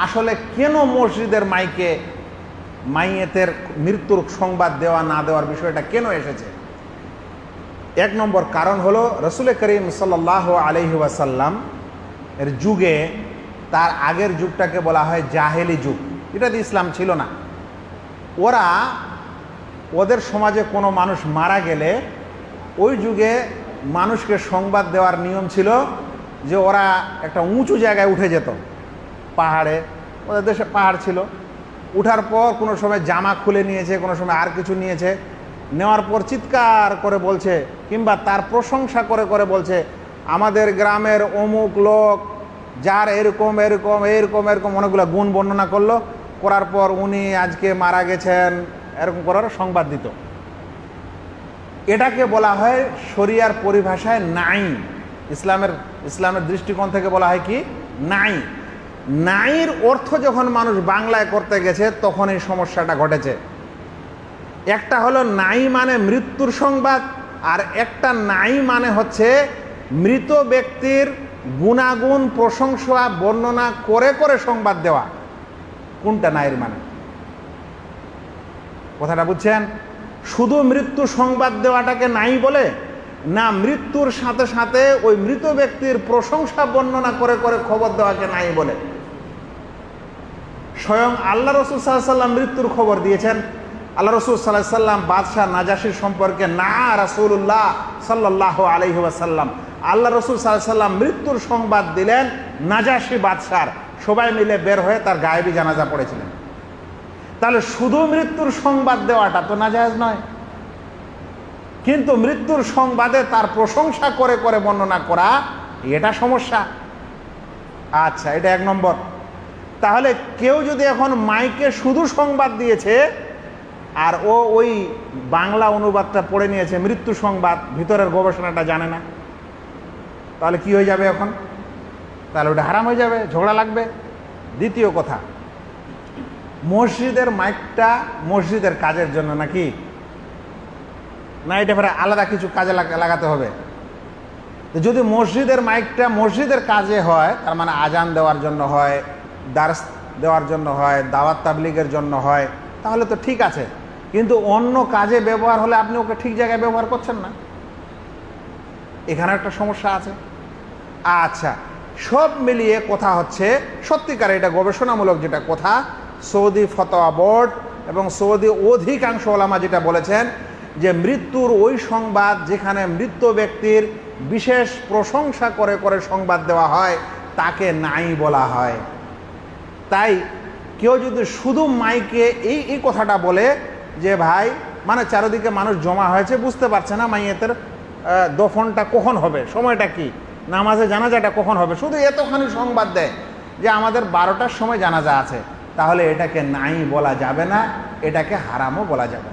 আসলে কেন মসজিদের মাইকে মাইয়েতের মৃত্যুর সংবাদ দেওয়া না দেওয়ার বিষয়টা কেন এসেছে? এক নম্বর কারণ হলো রসুল করিম সাল্লাহ আলহি ওয়াসাল্লাম এর যুগে তার আগের যুগটাকে বলা হয় জাহেলি যুগ। এটাতে ইসলাম ছিল না। ওরা ওদের সমাজে কোনো মানুষ মারা গেলে ওই যুগে মানুষকে সংবাদ দেওয়ার নিয়ম ছিল যে ওরা একটা উঁচু জায়গায় উঠে যেত। পাহাড়ে, ওদের দেশে পাহাড় ছিল। উঠার পর কোনো সময় জামা খুলে নিয়েছে, কোনো সময় আর কিছু নিয়েছে। নেওয়ার পর চিৎকার করে বলছে, কিংবা তার প্রশংসা করে করে বলছে, আমাদের গ্রামের অমুক লোক যার এরকম এরকম এরকম এরকম অনেকগুলো গুণ বর্ণনা করল। করার পর উনি আজকে মারা গেছেন। এরকম করার সংবাদ দিত। এটাকে বলা হয় শরিয়ার পরিভাষায় নাই ইসলামের ইসলামের দৃষ্টিকোণ থেকে বলা হয় কি? নাই নাইর অর্থ যখন মানুষ বাংলায় করতে গেছে, তখন এই সমস্যাটা ঘটেছে। একটা হলো নাই মানে মৃত্যুর সংবাদ, আর একটা নাই মানে হচ্ছে মৃত ব্যক্তির গুণাগুণ, প্রশংসা, বর্ণনা করে করে সংবাদ দেওয়া। কোনটা নাইর মানে? কথাটা বুঝছেন? শুধু মৃত্যু সংবাদ দেওয়াটাকে নাই বলে, না, মৃত্যুর সাথে সাথে ওই মৃত ব্যক্তির প্রশংসা, বর্ণনা করে করে খবর দেওয়াকে নাই বলে। স্বয়ং আল্লাহ রসুল সাল্লাহ সাল্লাম মৃত্যুর খবর দিয়েছেন। আল্লাহ রসুল সাল্লাহ সাল্লাম বাদশাহ নাজাসির সম্পর্কে না রাসুল্লাহ সাল্লাহ আলহিহাসাল্লাম আল্লাহ রসুল সাল্লাহ সাল্লাম মৃত্যুর সংবাদ দিলেন নাজাসি বাদশার। সবাই মিলে বের হয়ে তার গায়েবী জানাজা পড়েছিলেন। তাহলে শুধু মৃত্যুর সংবাদ দেওয়াটা তো নাজায়জ নয়। কিন্তু মৃত্যুর সংবাদে তার প্রশংসা করে করে বর্ণনা করা এটা সমস্যা। আচ্ছা এটা এক নম্বর। তাহলে কেউ যদি এখন মাইকে শুধু সংবাদ দিয়েছে আর ও ওই বাংলা অনুবাদটা পড়ে নিয়েছে, মৃত্যু সংবাদ, ভিতরের গবেষণাটা জানে না, তাহলে কি হয়ে যাবে এখন? তাহলে ওটা হারাম হয়ে যাবে, ঝগড়া লাগবে। দ্বিতীয় কথা, মসজিদের মাইকটা মসজিদের কাজের জন্য নাকি? না, এটা ফেরে আলাদা কিছু কাজে লাগা- লাগাতে হবে। যদি মসজিদের মাইকটা মসজিদের কাজে হয়, তার মানে আজান দেওয়ার জন্য হয় দার্স দেওয়ার জন্য হয়, দাওয়াত তাবলিগের জন্য হয়, তাহলে তো ঠিক আছে। কিন্তু অন্য কাজে ব্যবহার হলে আপনি ওকে ঠিক জায়গায় ব্যবহার করছেন না। এখানে একটা সমস্যা আছে। আচ্ছা সব মিলিয়ে কথা হচ্ছে, সত্যিকার এটা গবেষণামূলক যেটা কথা, সৌদি ফতোয়া বোর্ড এবং সৌদি অধিকাংশ ওলামা যেটা বলেছেন যে মৃত্যুর ওই সংবাদ যেখানে মৃত ব্যক্তির বিশেষ প্রশংসা করে করে সংবাদ দেওয়া হয়, তাকে নাই বলা হয়। তাই কেউ যদি শুধু মাইকে এই এই কথাটা বলে যে ভাই মানে চারিদিকে মানুষ জমা হয়েছে, বুঝতে পারছে না মাইয়েতের দফনটা কখন হবে, সময়টা কি? নামাজে জানাজাটা কখন হবে? শুধু এতখানি সংবাদ দেয় যে আমাদের বারোটার সময় জানাজা আছে। তাহলে এটাকে নাই বলা যাবে না, এটাকে হারামও বলা যাবে